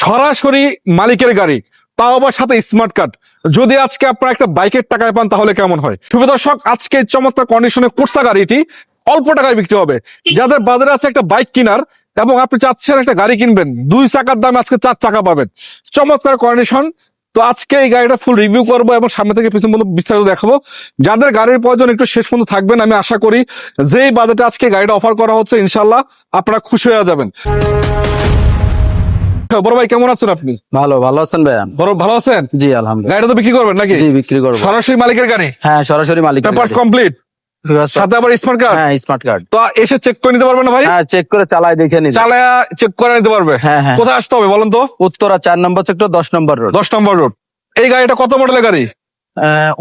সরাসরি মালিকের গাড়ি, তাও আবার সাথে স্মার্ট কার্ড যদি আজকে আপনারা একটা বাইকের টাকায় পান, তাহলে কেমন হয়? শুভ দর্শক, আজকে চমৎকার কন্ডিশনে কোর্সা গাড়িটি অল্প টাকায় বিক্রি হবে। যাদের বাজারে আছে একটা বাইক কেনার এবং আপনি চাচ্ছেন একটা গাড়ি কিনবেন, দুই চাকার দামে আজকে চার চাকা পাবেন। চমৎকার কন্ডিশন তো আজকে এই গাড়িটা ফুল রিভিউ করব এবং সামনে থেকে পিছন পর্যন্ত বিস্তারিত দেখাবো। যাদের গাড়ির প্রয়োজন একটু শেষ পর্যন্ত থাকবেন, আমি আশা করি যেই বাজেটে আজকে গাড়িটা অফার করা হচ্ছে ইনশাল্লাহ আপনারা খুশি হয়ে যাবেন। বড় ভাই কেমন আছেন আপনি? ভালো ভালো আছেন ভাইয়া? বড় ভালো আছেন? জি আলহামদুলিল্লাহ। গাড়িটা তো বিক্রি করবেন নাকি? জি বিক্রি করব। সরাসরি মালিকের গাড়ি? হ্যাঁ সরাসরি মালিক পেপারস কমপ্লিট সাথে আবার স্মার্ট কার্ড হ্যাঁ স্মার্ট কার্ড তো এসে চেক করে নিতে পারবে না ভাই? হ্যাঁ চেক করে চালায় দেখে চালায়া চেক করে নিতে পারবে? হ্যাঁ হ্যাঁ। কোথায় আসতে হবে বলেন তো? উত্তরা চার নম্বর সেক্টর দশ নম্বর রোড দশ নম্বর রোড এই গাড়িটা কত মডেলের গাড়ি?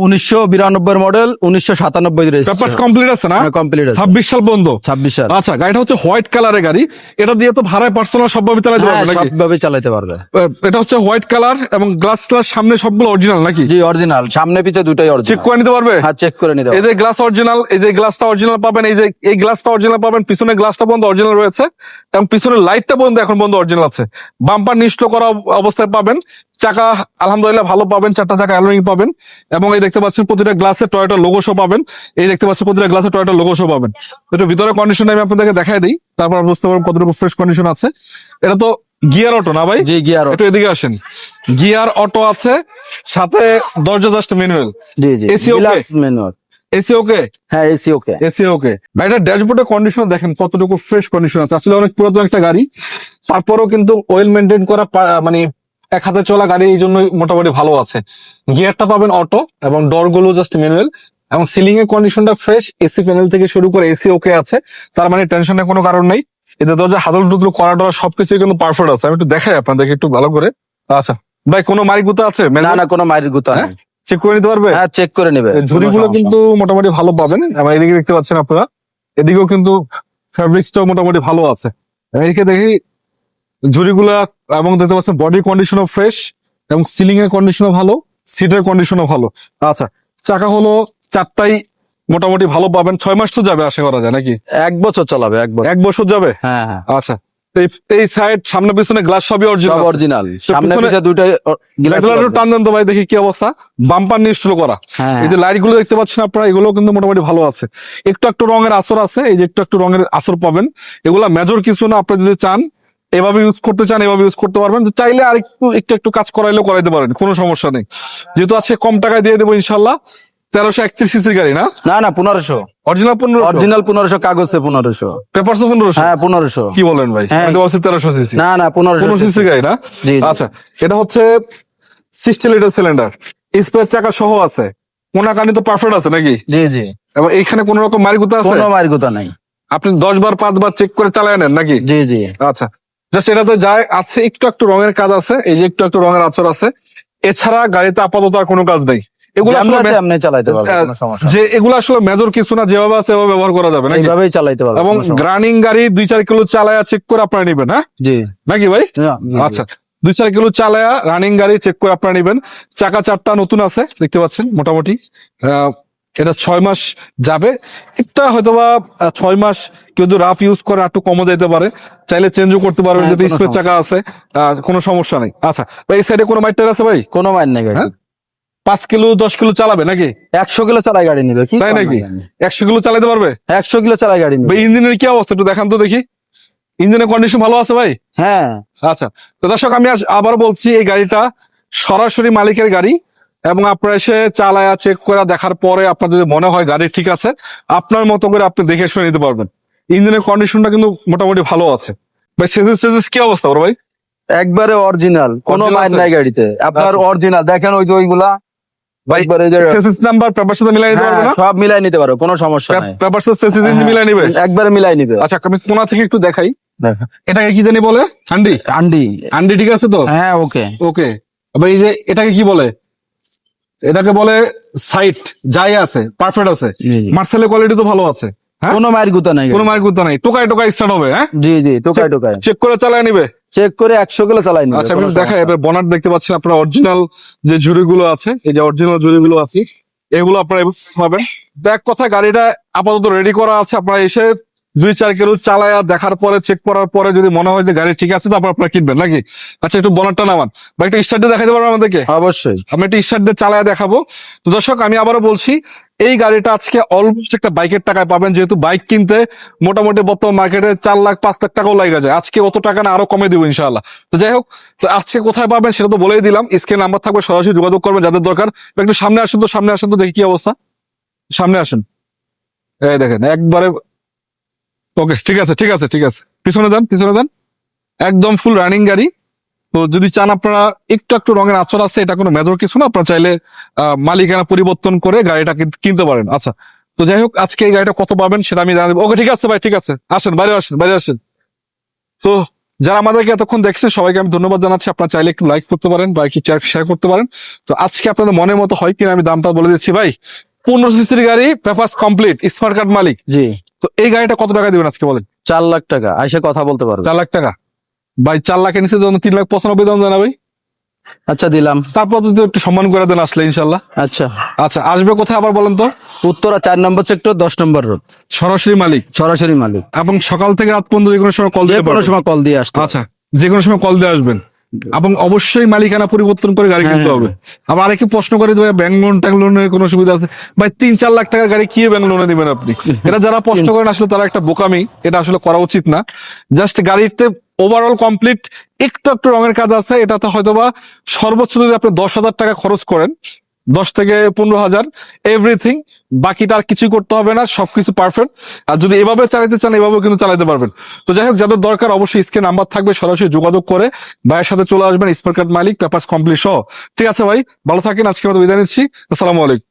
উনিশশো বিরানব্বই মডেল উনিশশো সাতানব্বই কমপ্লিট আছে না? কমপ্লিট ছাব্বিশ সাল পর্যন্ত ছাব্বিশ সাল। আচ্ছা গাড়িটা হচ্ছে হোয়াইট কালারের গাড়ি। এটা দিয়ে তো ভাড়ায় পার্সোনাল সবভাবে চালাতে হ্যাঁ পারবে নাকি? সবভাবে চালাতে পারবে। এটা হচ্ছে হোয়াইট কালার এবং গ্লাস গ্লাস সামনে সবগুলো অরিজিনাল নাকি? জি অরিজিনাল সামনে পিছে দুটাই চেক করে নিতে পারবে? হ্যাঁ চেক করে নিতে এই যে গ্লাস অরিজিনাল এই যে গ্লাসটা অরিজিনাল পাবেন এই যে এই গ্লাসটা অরিজিনাল পাবেন পিছনে গ্লাসটা পর্যন্ত অরিজিনাল রয়েছে। এবং পিছনের লাইটটা বন্ধ এখন বন্ধ অরিজিনাল আছে। বাম্পার নিষ্ঠ করা অবস্থায় পাবেন। চাকা আলহামদুলিল্লাহ ভালো পাবেন চারটা চাকা অ্যালোয়িং পাবেন। এবং এই দেখতে পাচ্ছেন প্রতিটা গ্লাসে টয়টা লোগো শো পাবেন। এই দেখতে পাচ্ছেন প্রতিটা গ্লাসে টয়টা লোগো শো পাবেন। একটু ভিতরে কন্ডিশন আমি আপনাদেরকে দেখাই দিই তারপর বুঝতে পারবেন কতটুকু ফ্রেশ কন্ডিশন আছে। এটা তো গিয়ার অটো না ভাই? জি গিয়ার অটো এদিকে আসেন। গিয়ার অটো আছে সাথে দরজা জাস্ট ম্যানুয়াল জি জি okay? Glass manual AC okay হ্যাঁ এসি ওকে এসি ওকে গাড়িটার ড্যাশবোর্ডের কন্ডিশন দেখেন কতটুকু ফ্রেশ কন্ডিশন আছে। আসলে অনেক পুরাতন একটা গাড়ি। তারপরেও কিন্তু ওয়েল মেনটেন করা মানে এক হাতে চলা গাড়ি এই জন্য মোটামুটি ভালো আছে। গিয়ারটা পাবেন অটো এবং ডোরগুলো জাস্ট ম্যানুয়াল এবং সিলিং এর কন্ডিশনটা ফ্রেশ এসি প্যানেল থেকে শুরু করে এসি ওকে আছে। তার মানে টেনশনের কোনো কারণ নেই। এতে দরজা হাদল টুকরো করা টরা সবকিছু কিন্তু পারফেক্ট আছে। আমি একটু দেখাই আপনাদেরকে একটু ভালো করে। আচ্ছা ভাই কোনো মারি গুতা আছে? না না কোনো মায়ের গুতা হ্যাঁ? নেই। চেক করে নিতে পারবে? হ্যাঁ চেক করে নেবে। ঝুড়িগুলো কিন্তু মোটামুটি ভালো পাবেন। এবং এদিকে দেখতে পাচ্ছেন আপনারা। এদিকেও কিন্তু ফ্যাব্রিক্সটাও মোটামুটি ভালো আছে। এদিকে দেখি ঝুড়িগুলা এবং দেখতে পাচ্ছেন বডি কন্ডিশনও ফ্রেশ এবং সিলিং এর কন্ডিশনও ভালো সিটের কন্ডিশনও ভালো। আচ্ছা চাকা হলো চারটাই মোটামুটি ভালো পাবেন। ছয় মাস তো যাবে আশা করা যায় নাকি? এক বছর চালাবে এক বছর। এক বছর যাবে? হ্যাঁ হ্যাঁ। আচ্ছা এই সাইড সামনে পিছনে গ্লাস সবই অরিজিনাল অরিজিনাল সামনে পিছনে- পিছে দুটাই গ্লাস টান দেন তো ভাই দেখি কি অবস্থা। বাম্পার নিশ্চল করা। হ্যাঁ এই যে লাইটগুলো দেখতে পাচ্ছেন আপনারা এগুলো কিন্তু মোটামুটি ভালো আছে। একটু একটু রঙের আসর আছে এই যে একটু একটু রঙের আসর পাবেন। এগুলা মেজর কিছু না আপনি যদি চান এভাবে ইউজ করতে চান এভাবে ইউজ করতে পারবেন। যে চাইলে আর একটু একটু একটু কাজ করাইলেও করাইতে পারেন কোনো সমস্যা নেই। যেহেতু আজকে কম টাকায় দিয়ে দেবো ইনশাল্লাহ তেরোশো একত্রিশ সিসির গাড়ি না? না না পনেরোশো। অরিজিনাল পনেরো অরিজিনাল পনেরোশো কাগজে পনেরোশো। পেপারস পনেরোশো? হ্যাঁ পনেরোশো। কি বলেন ভাই? হ্যাঁ। আমি তো বলছি তেরোশো সিসি না না পনেরোশো পনেরো সিসির গাড়ি না। আচ্ছা এটা হচ্ছে সিক্সটি লিটার সিলিন্ডার স্পেয়ার চাকা সহ আছে। কোনাকানি তো পারফেক্ট আছে নাকি? জি জি। এবং এইখানে কোন রকম মারিগুতা আছে? কোনো মায়ের গুতা নাই। আপনি দশ বার পাঁচ বার চেক করে চালায় নেন নাকি? জি জি। আচ্ছা জাস্ট এটাতে যায় আছে একটু একটু রঙের কাজ আছে এই যে একটু একটু রঙের আচর আছে। এছাড়া গাড়িতে আপাতত আর কোনো কাজ নেই। সমস্যা যে এগুলো আসলে মেজর কিছু না যেভাবে আছে ব্যবহার করা যাবে নাকি? এইভাবেই চালাইতে পারবে এবং গ্রানিং গাড়ি দুই চার কিলো চালায়া চেক করে আপনারা নিবেন হ্যাঁ? জি। নাকি ভাই? আচ্ছা দুই চার কিলো চালায়া রানিং গাড়ি চেক করে আপনারা নিবেন। চাকা চারটা নতুন আছে দেখতে পাচ্ছেন মোটামুটি। আহ, এটা ছয় মাস যাবে। একটা হয়তোবা ছয় মাস কেউ যদি রাফ ইউজ করে একটু কমও যেতে পারে। চাইলে চেঞ্জও করতে পারবেন হ্যাঁ, যদি স্পেস চাকা আছে কোনো সমস্যা নেই। আচ্ছা ভাই এই সাইডে কোনো মাইটার আছে ভাই? কোনো মায়ের নেই হ্যাঁ? পাঁচ কিলো দশ কিলো চালাবে নাকি? একশো কিলো চালাই গাড়ি নিবে কি তাই নাকি? একশো কিলো চালাতে পারবে? একশো কিলো চালাই গাড়ি নিবে ভাই ইঞ্জিনের কি অবস্থা একটু দেখান তো দেখি। ইঞ্জিনের কন্ডিশন ভালো আছে ভাই? হ্যাঁ। আচ্ছা তো দর্শক আমি আবার বলছি এই গাড়িটা সরাসরি মালিকের গাড়ি এবং আপনারা এসে চালায়া চেক করে দেখার পরে আপনার যদি মনে হয় গাড়ি ঠিক আছে আপনার মতো করে আপনি দেখে শুনে নিতে পারবেন। ইঞ্জিনের কন্ডিশনটা কিন্তু মোটামুটি ভালো আছে। ভাই সেজেস টেজেস কি অবস্থা ওর ভাই? একবারে অরিজিনাল কোনো মায়ের নাই গাড়িতে। আপনার আচ্ছা। অরিজিনাল দেখেন ওই যে ওইগুলা? একবারে নাম্বার সাথে মিলাই নিতে পারবে হ্যাঁ, না? সব মিলাই নিতে পারো কোনো সমস্যা নাই। পেপার সাথে সেসিস হ্যাঁ, মিলাই নিবে? একবারে মিলাই নিবে। আচ্ছা আমি কোনা থেকে একটু দেখাই। এটাকে কি জানি বলে? আন্ডি আন্ডি আন্ডি ঠিক আছে তো? হ্যাঁ ওকে। ওকে। আবার এই যে এটাকে কি বলে? এটাকে বলে সাইট যাই আছে পারফেক্ট আছে। মার্সেলের কোয়ালিটি তো ভালো আছে? কোনো মায়ের গুতা নাই কোনো মায়ের গুতা নাই। টোকায় টোকায় স্টার্ট হবে হ্যাঁ? জি জি টোকাই টোকায়। চেক করে চালায় নিবে? চেক করে একশো কিলো চালাই নিবে আচ্ছা আমি একটু এবার বনার দেখতে পাচ্ছেন আপনার অরিজিনাল যে ঝুড়িগুলো আছে এই যে অরিজিনাল ঝুড়িগুলো আছে এগুলো আপনারা পাবেন। দেখ কথা গাড়িটা আপাতত রেডি করা আছে আপনারা এসে দুই চার কিলো চালায়া দেখার পরে চেক করার পরে যদি মনে হয় যে গাড়ি ঠিক আছে তারপর আপনারা কিনবেন নাকি? আচ্ছা একটু বনারটা নামান। বা একটু স্টার্ট দেখাতে পারবেন আমাদেরকে? অবশ্যই। আমি একটা স্টার্ট চালায় দেখাবো। তো দর্শক আমি আবারও বলছি এই গাড়িটা আজকে অলমোস্ট একটা বাইকের টাকায় পাবেন যেহেতু বাইক কিনতে মোটামুটি বর্তমান মার্কেটে চার লাখ পাঁচ লাখ টাকাও লাগে যায়। আজকে অত টাকা না আরও কমে দিব ইনশাআল্লাহ। তো যাই হোক তো আজকে কোথায় পাবেন সেটা তো বলেই দিলাম। স্ক্রিন নাম্বার থাকবে সরাসরি যোগাযোগ করবেন যাদের দরকার। একটু সামনে আসুন তো সামনে আসুন তো দেখি কি অবস্থা। সামনে আসুন। এই দেখেন একবারে ওকে ঠিক আছে ঠিক আছে ঠিক আছে। পিছনে দেন পিছনে দেন। একদম ফুল রানিং গাড়ি। তো যদি চান আপনারা একটু একটু রঙের আচর আছে, এটা কোনো মেজর কিছু না। আপনারা চাইলে মালিকানা পরিবর্তন করে গাড়িটা কিন- কিনতে পারেন। আচ্ছা তো যাই হোক, আজকে এই গাড়িটা কত পাবেন সেটা আমি জানাব। ওকে ঠিক আছে ভাই, ঠিক আছে। আসেন, বাইরে আসেন বাইরে আসেন। তো যারা আমাদেরকে এতক্ষণ দেখছেন সবাইকে আমি ধন্যবাদ জানাচ্ছি। আপনারা চাইলে একটু লাইক করতে পারেন বা একটু শেয়ার করতে পারেন। তো আজকে আপনাদের মনের মতো হয় কিনা আমি দামটা বলে দিচ্ছি ভাই। পনেরো সিসির গাড়ি পেপার কমপ্লিট স্মার্ট কার্ড মালিক। জি। তো এই গাড়িটা কত টাকা দিবেন আজকে বলেন? চার লাখ টাকা আইসা কথা বলতে পারবে। চার লাখ টাকা? ভাই চার লাখের নিচে যখন তিন লাখ পঁচানব্বই দাম জানা ভাই। আচ্ছা দিলাম। তারপর যদি একটু সম্মান করে দেন আসলে ইনশাল্লাহ। আচ্ছা। আচ্ছা আসবে কোথায় আবার বলেন তো? উত্তরা চার নম্বর সেক্টর দশ নম্বর রোড। সরাসরি মালিক। সরাসরি মালিক। এবং সকাল থেকে রাত পর্যন্ত যে কোনো সময় কল যে দিতে কোনো সময় কল দিয়ে আসতে আচ্ছা যে কোনো সময় কল দিয়ে আসবেন। এবং অবশ্যই মালিকানা পরিবর্তন করে গাড়ি কিনতে হ্যাঁ। হবে। আবার আরেকে প্রশ্ন করে ভাই ব্যাংক লোন ট্যাঙ্ক লোনের কোনো সুবিধা আছে? ভাই তিন চার লাখ টাকা গাড়ি কি ব্যাংক লোনে দিবেন আপনি? এটা যারা প্রশ্ন করেন আসলে তারা একটা বোকামি এটা আসলে করা উচিত না। জাস্ট গাড়িতে ওভারঅল কমপ্লিট একটু একটু রঙের কাজ আছে এটাতে হয়তোবা সর্বোচ্চ যদি আপনি দশ হাজার টাকা খরচ করেন দশ থেকে পনেরো হাজার এভরিথিং বাকিটা আর কিছু করতে হবে না, সবকিছু পারফেক্ট আর যদি এভাবে চালাইতে চান, এভাবেও কিন্তু চালাইতে পারবেন। তো যাই হোক, যাদের দরকার অবশ্যই স্ক্রিন নাম্বার থাকবে, সরাসরি যোগাযোগ করে ভাইয়ের সাথে চলে আসবেন কার্ড মালিক পেপার কমপ্লিট সহ। ঠিক আছে ভাই, ভালো থাকেন আজকে মতো বিদায় নিচ্ছি। আসসালামু আলাইকুম।